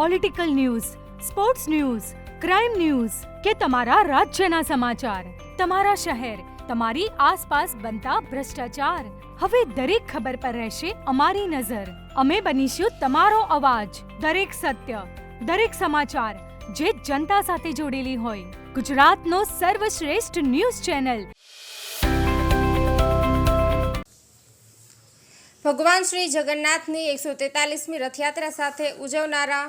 political news sports news crime news કે તમારા રાજ્યના સમાચાર તમારા શહેર તમારી આસપાસ બનતા ભ્રષ્ટાચાર હવે દરેક ખબર પર રહેશે અમારી નજર અમે બનીશું તમારો અવાજ દરેક સત્ય દરેક સમાચાર જે જનતા સાથે જોડેલી હોય ગુજરાતનો સર્વશ્રેષ્ઠ ન્યૂઝ ચેનલ ભગવાન શ્રી જગન્નાથની એકસો તેતાલીસમી રથયાત્રા સાથે ઉજવનારા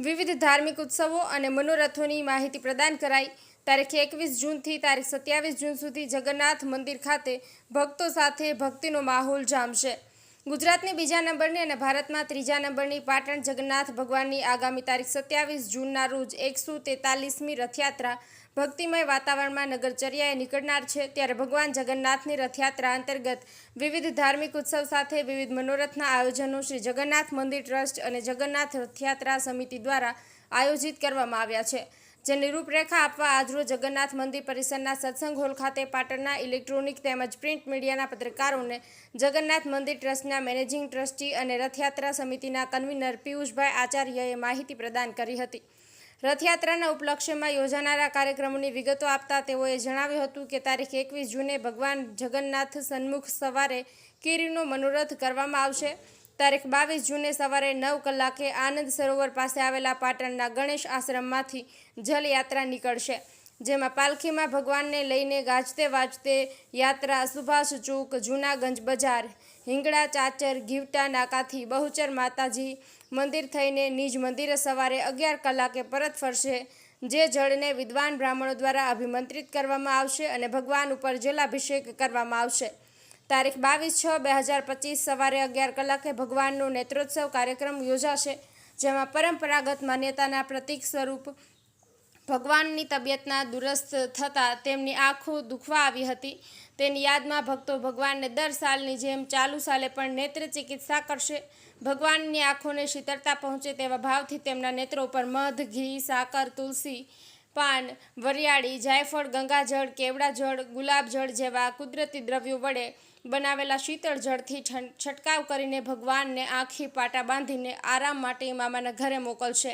વિવિધ ધાર્મિક ઉત્સવો અને મનોરથોની માહિતી પ્રદાન કરાઈ. તારીખ એકવીસ જૂનથી તારીખ સત્યાવીસ જૂન સુધી જગન્નાથ મંદિર ખાતે ભક્તો સાથે ભક્તિનો માહોલ જામશે. ગુજરાતની બીજા નંબરની અને ભારતમાં ત્રીજા નંબરની પાટણ જગન્નાથ ભગવાનની આગામી તારીખ સત્યાવીસ જૂનના રોજ એકસો તેતાલીસમી રથયાત્રા ભક્તિમય વાતાવરણમાં નગરચર્યાએ નીકળનાર છે. ત્યારે ભગવાન જગન્નાથની રથયાત્રા અંતર્ગત વિવિધ ધાર્મિક ઉત્સવ સાથે વિવિધ મનોરથના આયોજનો શ્રી જગન્નાથ મંદિર ટ્રસ્ટ અને જગન્નાથ રથયાત્રા સમિતિ દ્વારા આયોજિત કરવામાં આવ્યા છે. જેની રૂપરેખા આપવા આજરોજ જગન્નાથ મંદિર પરિસરના સત્સંગ હોલ ખાતે પાટણના ઇલેક્ટ્રોનિક તેમજ પ્રિન્ટ મીડિયાના પત્રકારોને જગન્નાથ મંદિર ટ્રસ્ટના મેનેજિંગ ટ્રસ્ટી અને રથયાત્રા સમિતિના કન્વીનર પિયુષભાઈ આચાર્યએ માહિતી પ્રદાન કરી હતી. રથયાત્રાના ઉપલક્ષ્યમાં યોજાનારા કાર્યક્રમોની વિગતો આપતા તેઓએ જણાવ્યું હતું કે તારીખ એકવીસ જૂને ભગવાન જગન્નાથ સન્મુખ સવારે કીરીનો મનોરથ કરવામાં આવશે. તારીખ બાવીસ જૂને સવારે નવ કલાકે આનંદ સરોવર પાસે આવેલા પાટણના ગણેશ આશ્રમમાંથી જલયાત્રા નીકળશે, જેમાં પાલખીમાં ભગવાનને લઈને ગાજતે વાજતે યાત્રા, સુભાષ ચોક, જૂનાગંજ બજાર, હિંગળા ચાચર, ગીવટા નાકાથી બહુચર માતાજી મંદિર થઈને નિજ મંદિરે સવારે અગિયાર કલાકે પરત ફરશે, જે જળને વિદ્વાન બ્રાહ્મણો દ્વારા અભિમંત્રિત કરવામાં આવશે અને ભગવાન ઉપર જલાભિષેક કરવામાં આવશે. તારીખ બાવીસ છ બે હજાર પચીસ સવારે અગિયાર કલાકે ભગવાનનો નેત્રોત્સવ કાર્યક્રમ યોજાશે, જેમાં પરંપરાગત માન્યતાના પ્રતીક સ્વરૂપ ભગવાનની તબિયતના દુરસ્ત થતાં તેમની આંખો દુખવા આવી હતી. તેની યાદમાં ભક્તો ભગવાનને દર સાલની જેમ ચાલુ સાલે પણ નેત્ર ચિકિત્સા કરશે. ભગવાનની આંખોને શીતળતા પહોંચે તેવા ભાવથી તેમના નેત્રો પર મધ, ઘી, સાકર, તુલસી પાન, વરિયાળી, જાયફળ, ગંગાજળ, કેવડાજળ, ગુલાબજળ જેવા કુદરતી દ્રવ્યો વડે બનાવેલા શીતળ જળથી છંટકાવ કરીને ભગવાનને આંખી પાટા બાંધીને આરામ માટે મામાના ઘરે મોકલશે.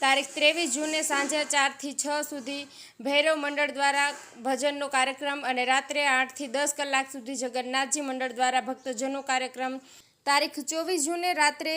તારીખ ત્રેવીસ જૂને સાંજે ચારથી છ સુધી ભૈરવ મંડળ દ્વારા ભજનનો કાર્યક્રમ અને રાત્રે આઠથી દસ કલાક સુધી જગન્નાથજી મંડળ દ્વારા ભક્તજનો કાર્યક્રમ. તારીખ ચોવીસ જૂને રાત્રે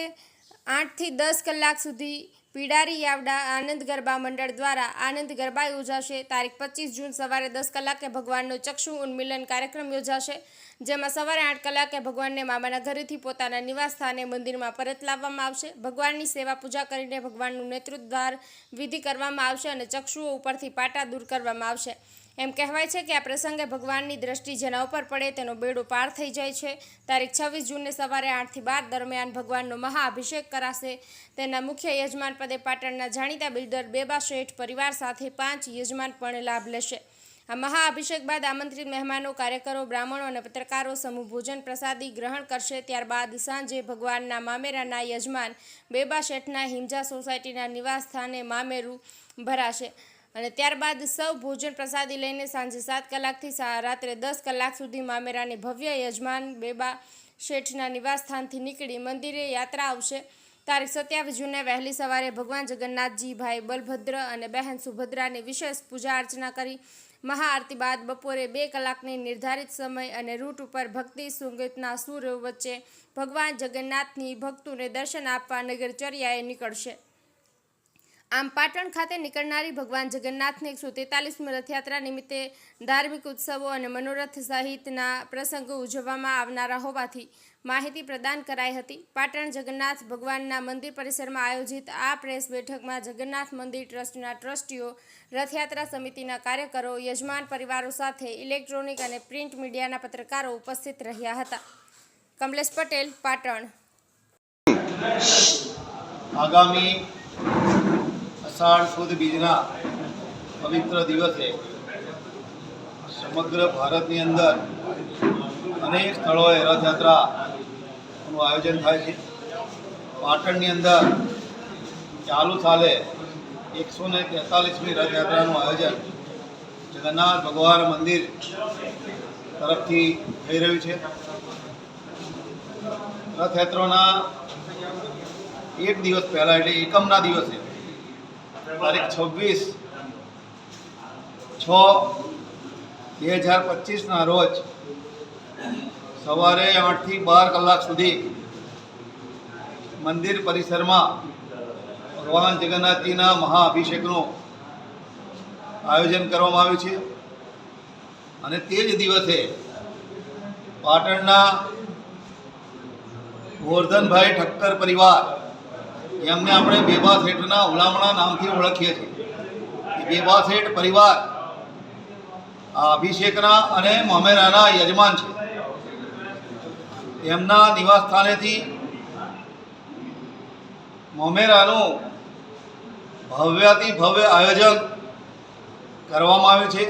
આઠથી દસ કલાક સુધી પીડારી યાવડા આનંદ ગરબા મંડળ દ્વારા આનંદ ગરબા યોજાશે તારીખ પચીસ જૂન સવારે દસ કલાકે ભગવાનનો ચક્ષુ ઉન્મિલન કાર્યક્રમ યોજાશે, જેમાં સવારે આઠ કલાકે ભગવાનને મામાના ઘરેથી પોતાના નિવાસ સ્થાને મંદિરમાં પરત લાવવામાં આવશે. ભગવાનની સેવા પૂજા કરીને ભગવાનનું નેતૃદ્વાર વિધિ કરવામાં આવશે અને ચક્ષુઓ ઉપરથી પાટા દૂર કરવામાં આવશે. એમ કહેવાય છે કે આ પ્રસંગે ભગવાનની દ્રષ્ટિ જેના ઉપર પડે તેનો બેડો પાર થઈ જાય છે. તારીખ છવ્વીસ જૂનને સવારે આઠથી બાર દરમિયાન ભગવાનનો મહાઅભિષેક કરાશે. તેના મુખ્ય યજમાન પદે પાટણના જાણીતા બિલ્ડર બેબા શેઠ પરિવાર સાથે પાંચ યજમાન પણ લાભ લેશે. આ મહાઅભિષેક બાદ આમંત્રિત મહેમાનો, કાર્યકરો, બ્રાહ્મણો અને પત્રકારો સમૂહ ભોજન પ્રસાદી ગ્રહણ કરશે. ત્યારબાદ સાંજે ભગવાનના મામેરાના યજમાન બેબા શેઠના હિંજા સોસાયટીના નિવાસ સ્થાને મામેરું ભરાશે. અને ત્યારબાદ સૌ ભોજન પ્રસાદી લઈને સાંજે સાત કલાકથી રાત્રે દસ કલાક સુધી મામેરાની ભવ્ય યજમાન બેબા શેઠના નિવાસ સ્થાનથી નીકળી મંદિરે યાત્રા આવશે. તારીખ સત્યાવીસ જૂને વહેલી સવારે ભગવાન જગન્નાથજી ભાઈ બલભદ્ર અને બહેન સુભદ્રાની વિશેષ પૂજા અર્ચના કરી મહાઆરતી બાદ બપોરે બે કલાકની નિર્ધારિત સમય અને રૂટ ઉપર ભક્તિ, સંગીતના સુર વચ્ચે ભગવાન જગન્નાથની ભક્તોને દર્શન આપવા નગરચર્યાએ નીકળશે. આમ પાટણ ખાતે નીકળનારી ભગવાન જગન્નાથની એકસો તેતાલીસમી રથયાત્રા નિમિત્તે ધાર્મિક ઉત્સવો અને મનોરથ સહિતના પ્રસંગો ઉજવવામાં આવનારા હોવાથી માહિતી પ્રદાન કરાઈ હતી. પાટણ જગન્નાથ ભગવાનના મંદિર પરિસરમાં આયોજિત આ પ્રેસ બેઠકમાં જગન્નાથ મંદિર ટ્રસ્ટના ટ્રસ્ટીઓ, રથયાત્રા સમિતિના કાર્યકરો, યજમાન પરિવારો સાથે ઇલેક્ટ્રોનિક અને પ્રિન્ટ મીડિયાના પત્રકારો ઉપસ્થિત રહ્યા હતા. કમલેશ પટેલ, પાટણ. આગામી અષાઢ સુદ બીજના પવિત્ર દિવસે સમગ્ર ભારતની અંદર અનેક સ્થળોએ રથયાત્રાનું આયોજન થાય છે. પાટણની અંદર ચાલુ સાલે એકસો ને તેતાલીસમી રથયાત્રાનું આયોજન જગન્નાથ ભગવાન મંદિર તરફથી થઈ રહ્યું છે. રથયાત્રાના એક દિવસ પહેલાં એટલે એકમના દિવસે તારીખ છવ્વીસ છ બે હજાર પચીસના રોજ સવારે આઠથી બાર કલાક સુધી મંદિર પરિસરમાં ભગવાન જગન્નાથજીના મહાઅભિષેકનું આયોજન કરવામાં આવ્યું છે. અને તે જ દિવસે પાટણના ગોરધનભાઈ ઠક્કર પરિવાર એમને આપણે બેબા શેઠના હુલામણા નામથી ઓળખીએ છીએ. બેબા શેઠ પરિવાર અભિષેકના અને મમેરાના યજમાન છે. એમના નિવાસ સ્થાનેથી મોમેરાનું ભવ્યાતિ ભવ્ય આયોજન કરવામાં આવ્યું છે.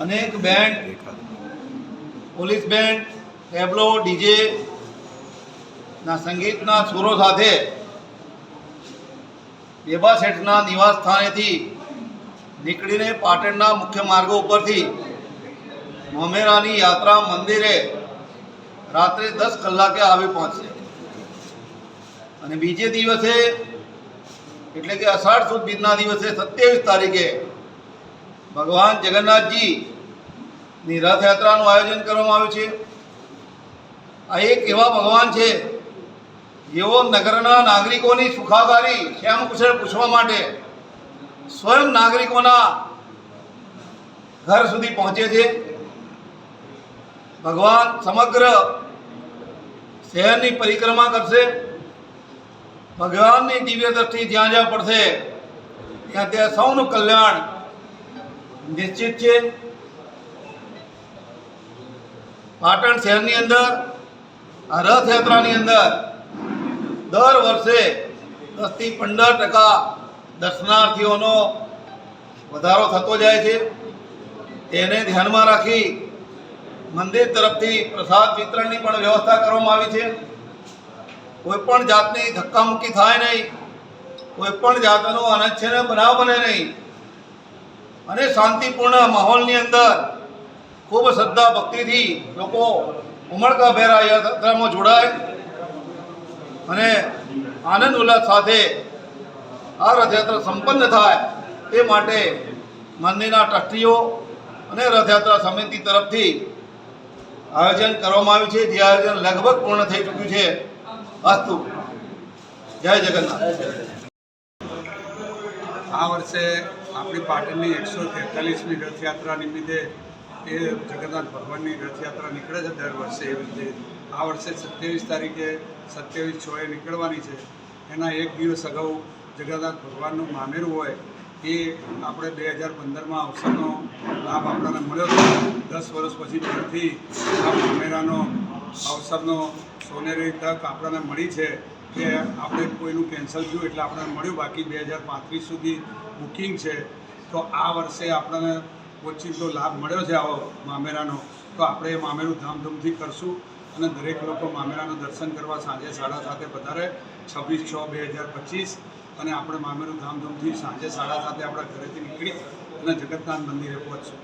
અનેક band police band tableau DJ ના સંગીતના સુરો સાથે બેબા શેઠના નિવાસ સ્થાનેથી નીકળીને પાટણના મુખ્ય માર્ગો ઉપરથી મોમેરાની યાત્રા મંદિરે રાત્રે દસ કલાકે આવી પહોંચશે અને બીજે દિવસે એટલે કે અષાઢ સુદ બીજના દિવસે સત્યાવીસ તારીખે ભગવાન જગન્નાથજીની રથયાત્રાનું આયોજન કરવામાં આવ્યું છે. આ એક એવા ભગવાન છે જેઓ નગરના નાગરિકોની સુખાકારી શ્યામ કુશળ પૂછવા માટે સ્વયં નાગરિકોના ઘર સુધી પહોંચે છે. ભગવાન સમગ્ર શહેરની પરિક્રમા કરશે. ભગવાનની દિવ્ય દ્રષ્ટિ જ્યાં જ્યાં પડશે, ત્યાં ત્યાં સૌનું કલ્યાણ નિશ્ચિત છે. પાટણ શહેરની અંદર રથયાત્રાની અંદર દર વર્ષે દસથી પંદર ટકા દર્શનાર્થીઓનો વધારો થતો જાય છે. તેને ધ્યાનમાં રાખી મંદિર તરફથી પ્રસાદ વિતરણની પણ વ્યવસ્થા કરવામાં આવી છે. કોઈ પણ જાતની ધક્કામુક્કી થાય નહીં. કોઈ પણ જાતનો અનચ્છેદ બનાવ બને નહીં. અને શાંતિપૂર્ણ માહોલની અંદર ખૂબ શ્રદ્ધા ભક્તિથી લોકો ઉમળકાભેરા યાત્રામાં જોડાય. અને આનંદ ઉલ્લાસ સાથે આ રથયાત્રા સંપન્ન થાય તે માટે મંદિરના ટ્રસ્ટીઓ અને રથયાત્રા સમિતિ તરફથી આયોજન કરવામાં આવ્યું છે. જે આયોજન લગભગ પૂર્ણ થઈ ચૂક્યું છે. અસ્તુ. જય જગન્નાથ. આ વર્ષે આપણી પાટણની એકસો તેતાલીસમી રથયાત્રા નિમિત્તે એ જગન્નાથ ભગવાનની રથયાત્રા નીકળે છે દર વર્ષે એવી રીતે. આ વર્ષે સત્યાવીસ તારીખે સત્યાવીસ છ નીકળવાની છે. એના એક દિવસ અગાઉ જગન્નાથ ભગવાનનું મામેરું હોય એ આપણે બે હજાર પંદરમાં અવસરનો લાભ આપણને મળ્યો હતો. દસ વર્ષ પછી ફરીથી આ મામેરાનો અવસરનો સોનેરી તક આપણને મળી છે કે આપણે કોઈનું કેન્સલ થયું એટલે આપણને મળ્યું. બાકી બે હજાર પાંત્રીસ સુધી બુકિંગ છે. તો આ વર્ષે આપણને ઓચિંતો લાભ મળ્યો છે આવો મામેરાનો. તો આપણે એ મામેરું ધામધૂમથી કરશું. અને દરેક લોકો મામેરાનું દર્શન કરવા સાંજે સાડા સાતે વધારે છવ્વીસ છ બે હજાર પચીસ. અને આપણે મામેરું ધામધૂમથી સાંજે સાડા સાતે આપણા ઘરેથી નીકળી અને જગતનાથ મંદિરે પહોંચશું.